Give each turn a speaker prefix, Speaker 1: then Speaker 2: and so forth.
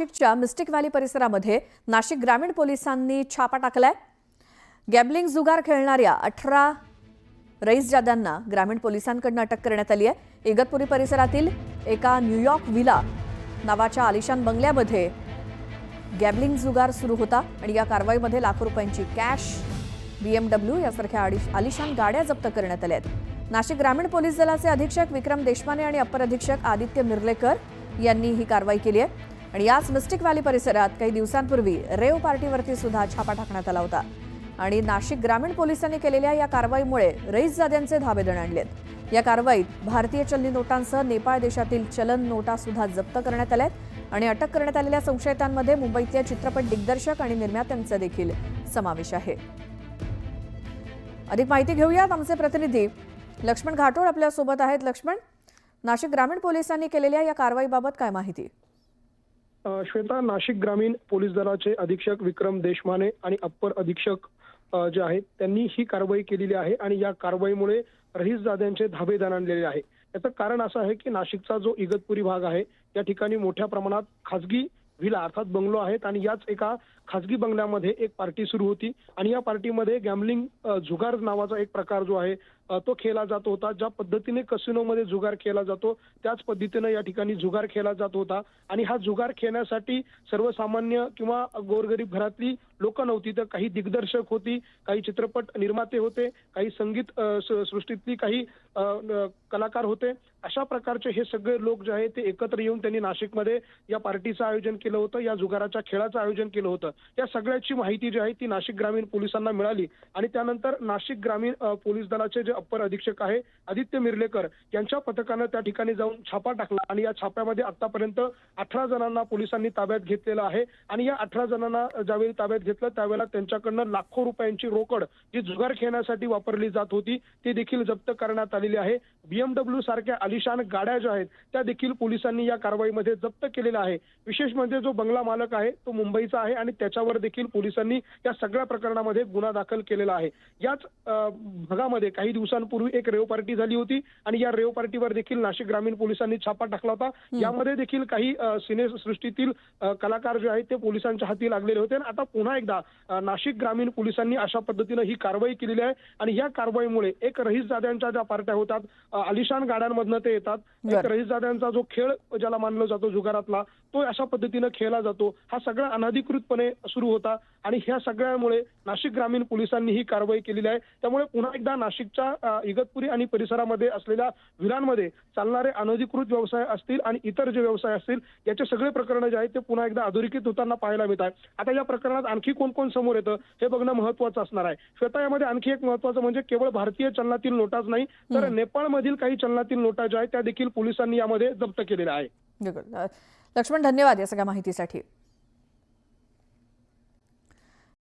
Speaker 1: नाशिकच्या mistake valley परिसरामध्ये नाशिक ग्रामीण पोलिसांनी छापा टाकलाय. गॅबलिंग जुगार खेळणाऱ्या अठरा रईस जाद्यांना ग्रामीण पोलिसांकडून अटक करण्यात आली आहे. इगतपुरी परिसरातील एका न्यूयॉर्क विला नावाच्या आलिशान बंगल्यामध्ये गॅबलिंग जुगार सुरू होता आणि या कारवाईमध्ये लाखो रुपयांची कॅश बीएमडब्ल्यू यासारख्या आलिशान गाड्या जप्त करण्यात आल्या आहेत. नाशिक ग्रामीण पोलीस दलाचे अधीक्षक विक्रम देशमाने आणि अप्पर अधीक्षक आदित्य मिर्लेकर यांनी ही कारवाई केली आहे. आणि याच मिस्टिक व्हॅली परिसरात काही दिवसांपूर्वी रेव पार्टीवरती सुद्धा छापा टाकण्यात आला होता. आणि नाशिक ग्रामीण पोलिसांनी केलेल्या या कारवाईमुळे रईसजाद्यांचे धाबे दणाणलेत या कारवाईत भारतीय चलनी नोटांसह नेपाळ देशातील चलन नोटा सुद्धा जप्त करण्यात आल्या आणि अटक करण्यात आलेल्या संशयितांमध्ये मुंबईतल्या चित्रपट दिग्दर्शक आणि निर्मात्यांचा देखील समावेश आहे. अधिक माहिती घेऊयात आमचे प्रतिनिधी लक्ष्मण घाटोळ आपल्यासोबत आहेत. लक्ष्मण नाशिक ग्रामीण पोलिसांनी केलेल्या या कारवाईबाबत काय माहिती?
Speaker 2: श्वेता नाशिक ग्रामीण पोलीस दलाचे अधीक्षक विक्रम देशमाने आणि अप्पर अधीक्षक जे आहेत त्यांनी ही कारवाई केलेली आहे आणि या कारवाईमुळे रहीस जाद्यांचे धाबे दणाणलेले आहे. याचं कारण असं आहे की नाशिकचा जो इगतपुरी भाग आहे या ठिकाणी मोठ्या प्रमाणात खासगी व्हिला अर्थात बंगलो आहेत आणि याच एका खासगी बंगल्यामध्ये एक पार्टी सुरू होती आणि या पार्टीमध्ये गॅमलिंग झुगार नावाचा एक प्रकार जो आहे तो खेळला जात होता. ज्या पद्धतीने कसिनोमध्ये जुगार केला जातो त्याच पद्धतीनं या ठिकाणी जुगार खेळला जात होता. आणि हा जुगार खेळण्यासाठी सर्वसामान्य किंवा गोरगरीब घरातली लोक नव्हती. तर काही दिग्दर्शक होती काही चित्रपट निर्माते होते काही संगीत स- सृष्टीतली काही कलाकार होते. अशा प्रकारचे हे सगळे लोक जे आहे ते एकत्र येऊन त्यांनी नाशिकमध्ये या पार्टीचं आयोजन केलं होतं या जुगाराच्या खेळाचं आयोजन केलं होतं. या सगळ्याची माहिती जी आहे ती नाशिक ग्रामीण पोलिसांना मिळाली. आणि त्यानंतर नाशिक ग्रामीण पोलीस दलाचे जे अप्पर अधीक्षक आहे आदित्य मिर्लेकर. यांच्या पथकानं त्या ठिकाणी जाऊन छापा टाकला आणि या छाप्यामध्ये आतापर्यंत अठरा जणांना पोलिसांनी ताब्यात घेतलेलं आहे. आणि या अठरा जणांना ज्यावेळी ताब्यात घेतलं त्यावेळेला त्यांच्याकडनं लाखो रुपयांची रोकड जी जुगार खेळण्यासाठी वापरली जात होती ती देखील जप्त करण्यात आलेली आहे. बीएमडब्ल्यू सारख्या आलिशान गाड्या ज्या आहेत त्या देखील पोलिसांनी या कारवाईमध्ये जप्त केलेल्या आहे. विशेष म्हणजे जो बंगला मालक आहे तो मुंबईचा आहे आणि त्याच्यावर देखील पोलिसांनी या सगळ्या प्रकरणामध्ये गुन्हा दाखल केलेला आहे. याच भागामध्ये काही दिवस दिवसांपूर्वी एक रेव पार्टी झाली होती आणि या रेव पार्टीवर देखील नाशिक ग्रामीण पोलिसांनी छापा टाकला होता. यामध्ये देखील काही सिनेसृष्टीतील कलाकार जे आहेत ते पोलिसांच्या हाती लागलेले होते. आणि आता पुन्हा एकदा नाशिक ग्रामीण पोलिसांनी अशा पद्धतीनं ही कारवाई केलेली आहे. आणि या कारवाईमुळे एक रहीस जाद्यांच्या ज्या पार्ट्या होतात अ, आलिशान गाड्यांमधनं ते येतात. एक. रहीसजाद्यांचा जो खेळ ज्याला मानला जातो जुगारातला तो अशा पद्धतीनं खेळला जातो. हा सगळा अनधिकृतपणे सुरू होता. आणि ह्या सगळ्यामुळे नाशिक ग्रामीण पोलिसांनी ही कारवाई केलेली आहे. त्यामुळे पुन्हा एकदा नाशिकच्या इगतपुरी आणि परिसरामध्ये असलेल्या विलांमध्ये चालणारे अनधिकृत व्यवसाय असतील आणि इतर जे व्यवसाय असतील याचे सगळे प्रकरण जे आहेत ते पुन्हा एकदा अधोरेखित होताना पाहायला मिळत आहे आता या प्रकरणात आणखी कोण कोण समोर येतं हे बघणं महत्वाचं असणार आहे. श्वेता यामध्ये आणखी एक महत्वाचं म्हणजे केवळ भारतीय चलनातील नोटाच नाही तर नेपाळमधील काही चलनातील नोटा ज्या आहेत त्या देखील पोलिसांनी यामध्ये जप्त केलेल्या आहे
Speaker 1: लक्ष्मण धन्यवाद या सगळ्या माहितीसाठी.